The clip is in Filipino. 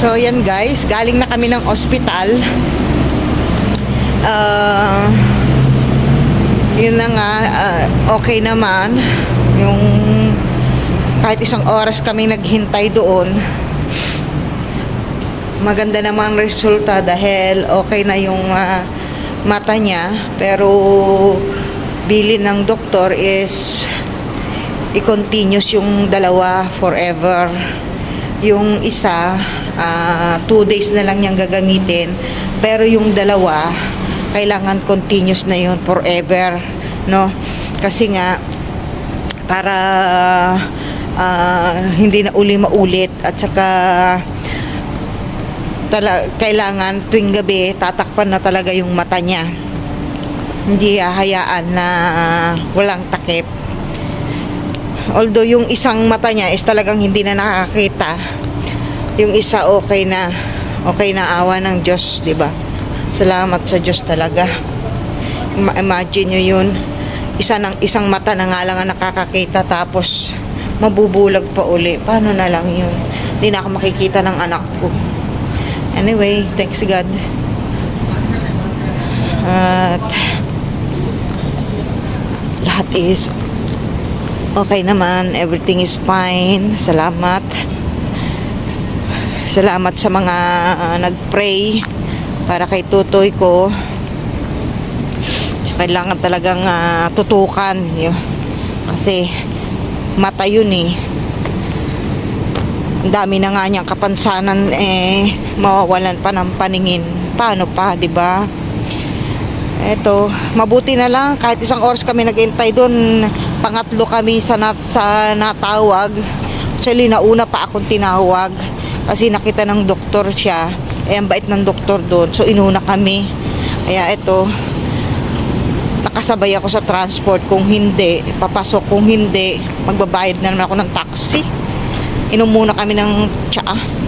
So, yan guys. Galing na kami ng ospital. Ah... yun na nga, ah, okay naman. Yung kahit isang oras kami naghintay doon, maganda naman ang resulta dahil okay na yung ah, mata niya. Pero bilin ng doktor is i-continuous yung dalawa forever. Yung isa, ah, two days na lang niyang gagamitin. Pero yung dalawa, kailangan continuous na yun forever. No? Kasi nga, para ah, hindi na uli maulit at saka tala, kailangan tuwing gabi tatakpan na talaga yung mata niya hindi hahayaan na walang takip although yung isang mata niya is talagang hindi na nakakita yung isa okay na okay na awa ng Diyos di ba? Salamat sa Diyos talaga. Ma- imagine nyo yun. Isa ng isang mata na nga lang ang nakakakita tapos mabubulag pa uli. Paano na lang yun? Hindi na ako makikita ng anak ko. Anyway thanks God. At lahat is okay naman everything is fine. Salamat. Salamat sa mga uh, nagpray para kay tutoy ko. So, kailangan talagang ah, tutukan yun. kasi mata yun eh. Ang dami na nga niyang kapansanan eh mawawalan pa ng paningin. Paano pa di ba? Eto mabuti na lang. Kahit isang oras kami naghintay doon pangatlo kami sa, nat, sa natawag. Actually nauna pa akong tinawag kasi nakita ng doktor siya. Eh ang bait ng doktor doon. So inuna kami. Kaya eto nakasabay ako sa transport. Kung hindi papasok. Kung hindi magbabayad na naman ako ng taxi. Inom muna kami ng tsaa